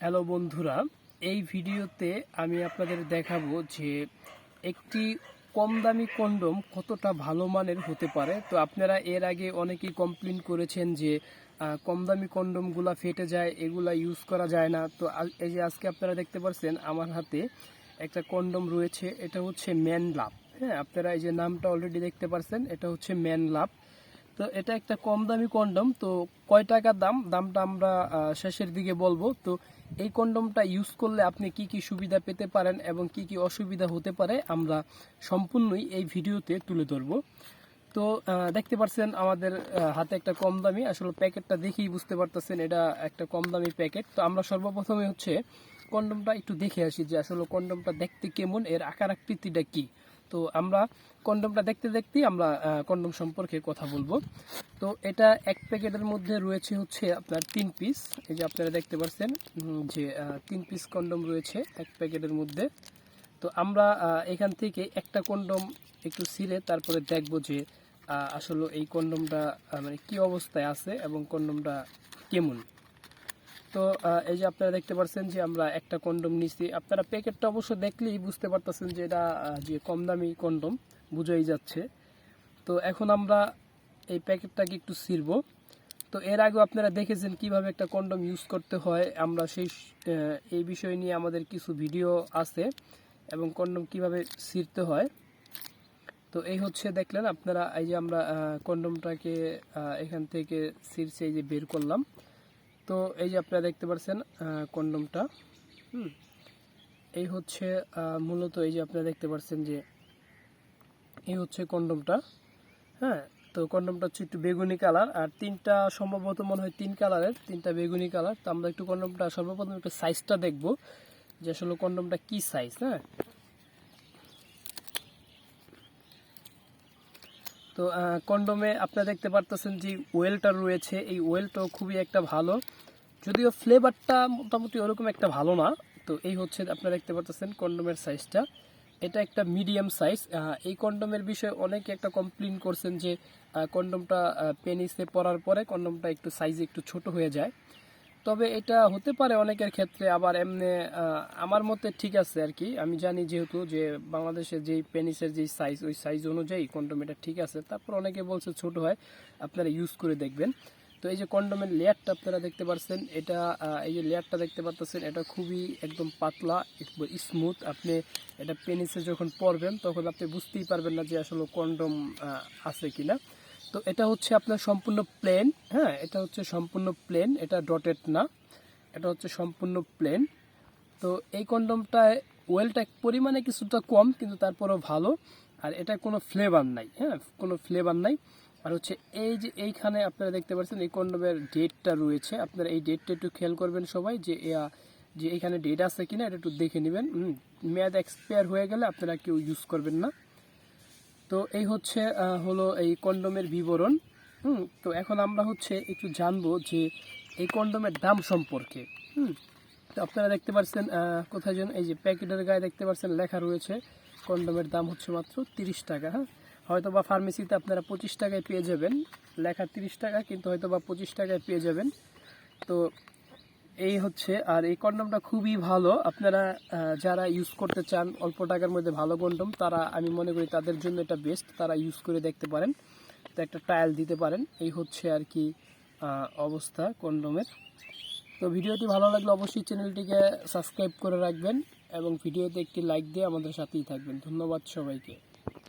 Hello বন্ধুরা, এই ভিডিওতে আমি আপনাদের দেখাবো যে একটি কম দামি কন্ডম কতটা ভালো মানের হতে পারে। তো আপনারা এর আগে অনেকেই কমপ্লেন করেছেন যে কম দামি কন্ডমগুলা ফেটে যায়, এগুলা ইউজ করা যায় না। তো এই যে আজকে আপনারা দেখতে পাচ্ছেন আমার হাতে একটা কন্ডম রয়েছে, এটা হচ্ছে ম্যান লাভ হ্যাঁ আপনারা এই যে নামটা অলরেডি দেখতে পাচ্ছেন এটা হচ্ছে ম্যান লাভ তো এটা একটা কম দামি কন্ডম, তো কয় টাকা দাম? দামটা আমরা শেষের দিকে বলব। তো এই কন্ডমটা ইউজ করলে আপনি কি কি সুবিধা পেতে পারেন এবং কি কি অসুবিধা হতে পারে, আমরা সম্পূর্ণই এই ভিডিওতে তুলে ধরবো। তো দেখতে পাচ্ছেন আমাদের হাতে একটা কম দামি। আসলে প্যাকেটটা দেখেই বুঝতে পারতেছেন এটা একটা কম দামি প্যাকেট। তো আমরা সর্বপ্রথমে হচ্ছে কন্ডমটা একটু দেখে আসি যে আসলে কন্ডমটা দেখতে কেমন, এর আকার আকৃতিটা কি। তো আমরা কন্ডমটা দেখতে দেখতেই আমরা কন্ডম সম্পর্কে কথা বলব। তো এটা এক প্যাকেটের মধ্যে রয়েছে হচ্ছে আপনার তিন পিস এই যে আপনারা দেখতে পাচ্ছেন যে তিন পিস কন্ডম রয়েছে এক প্যাকেটের মধ্যে। তো আমরা এখান থেকে একটা কন্ডম একটু ছিঁড়ে তারপরে দেখব যে আসলে এই কন্ডমটা মানে কি অবস্থায় আছে এবং কন্ডমটা কেমন। তো এই যে আপনারা দেখতে পাচ্ছেন যে আমরা একটা কন্ডম নিছি আপনারা প্যাকেটটা অবশ্য দেখলেই বুঝতে পারতেছেন যে এটা যে কম দামি কন্ডম, বুঝাই যাচ্ছে। তো এখন আমরা এই প্যাকেটটাকে একটু ছিঁড়ব। তো এর আগেও আপনারা দেখেছেন কীভাবে একটা কন্ডম ইউজ করতে হয়। আমরা সেই এই বিষয় নিয়ে আমাদের কিছু ভিডিও আছে এবং কন্ডম কীভাবে ছিঁড়তে হয়। তো এই হচ্ছে, দেখলেন আপনারা, এই যে আমরা কন্ডমটাকে এখান থেকে ছিঁড়ছে, এই যে বের করলাম। তো এই যে আপনারা দেখতে পাচ্ছেন কন্ডমটা, হুম, এই হচ্ছে মূলত এই যে আপনারা দেখতে পাচ্ছেন যে এই হচ্ছে কন্ডমটা হ্যাঁ তো কন্ডমটা হচ্ছে একটু বেগুনি কালার, আর তিনটা সম্ভবত মনে হয় তিন কালারের, তিনটা বেগুনি কালার, তো আমরা একটু কন্ডমটা সর্বপ্রথম একটু সাইজটা দেখব যে আসলে কন্ডমটা কি সাইজ হ্যাঁ? তো কন্ডমে আপনারা দেখতে পারতেছেন যে ওয়েলটা রয়েছে। এই ওয়েলটাও খুবই একটা ভালো। যদিও ফ্লেভারটা মোটামুটি ওরকম একটা ভালো না, তো এই হচ্ছে আপনারা দেখতে পারতেছেন কন্ডমের সাইজটা। এটা একটা মিডিয়াম সাইজ। এই কন্ডমের বিষয়ে অনেকে একটা কমপ্লেন করছেন যে কন্ডমটা পেনিসে পরার পরে কন্ডমটা একটু সাইজে একটু ছোট হয়ে যায়। তবে এটা হতে পারে অনেকের ক্ষেত্রে, আবার এমনি আমার মতে ঠিক আছে আর কি। আমি জানি যেহেতু যে বাংলাদেশের যেই পেনিসের যেই সাইজ ওই সাইজ অনুযায়ী কন্ডম এটা ঠিক আছে। তারপর অনেকে বলছে ছোট হয়, আপনারা ইউজ করে দেখবেন। তো এই যে কন্ডমের লেয়ারটা আপনারা দেখতে পাচ্ছেন এটা এই যে লেয়ারটা দেখতে পাচ্ছেন এটা খুবই একদম পাতলা স্মুথ আপনি এটা পেনিসে যখন পরবেন, তখন আপনি বুঝতেই পারবেন না যে আসলে কন্ডম আছে কিনা। তো এটা হচ্ছে আপনার সম্পূর্ণ প্লেন হ্যাঁ এটা হচ্ছে সম্পূর্ণ প্লেন, এটা ডটেড না, এটা হচ্ছে সম্পূর্ণ প্লেন। তো এই কন্ডমটায় ওয়েলটা পরিমাণে কিছুটা কম, কিন্তু তারপরেও ভালো, আর এটা কোনো ফ্লেভার নাই হ্যাঁ কোনো ফ্লেভার নাই। আর হচ্ছে এই যে এইখানে আপনারা দেখতে পাচ্ছেন, এই কন্ডমের ডেটটা রয়েছে। আপনারা এই ডেটটা একটু খেয়াল করবেন সবাই, যে যে এখানে ডেট আছে কিনা, এটা একটু দেখে নেবেন। মেয়াদ এক্সপায়ার হয়ে গেলে আপনারা কেউ ইউজ করবেন না। তো এই হচ্ছে হলো এই কন্ডমের বিবরণ। হুম, তো এখন আমরা হচ্ছে একটু জানব যে এই কন্ডমের দাম সম্পর্কে। হুম, তো আপনারা দেখতে পাচ্ছেন কোথায় যেন এই যে প্যাকেটের গায়ে দেখতে পাচ্ছেন লেখা রয়েছে, কন্ডমের দাম হচ্ছে মাত্র তিরিশ টাকা হ্যাঁ? হয়তো বা ফার্মেসিতে আপনারা পঁচিশ টাকায় পেয়ে যাবেন, লেখা তিরিশ টাকা, কিন্তু হয়তো বা পঁচিশ টাকায় পেয়ে যাবেন। তো এই হচ্ছে, আর এই কন্ডমটা খুবই ভালো। আপনারা যারা ইউজ করতে চান অল্প টাকার মধ্যে ভালো কন্ডম, তারা আমি মনে করি তাদের জন্য এটা বেস্ট তারা ইউজ করে দেখতে পারেন। তো একটা ট্রায়াল দিতে পারেন। এই হচ্ছে আর কি অবস্থা কন্ডমের। তো ভিডিওটি ভালো লাগলে অবশ্যই চ্যানেলটিকে সাবস্ক্রাইব করে রাখবেন এবং ভিডিওতে একটি লাইক দিয়ে আমাদের সাথেই থাকবেন। ধন্যবাদ সবাইকে।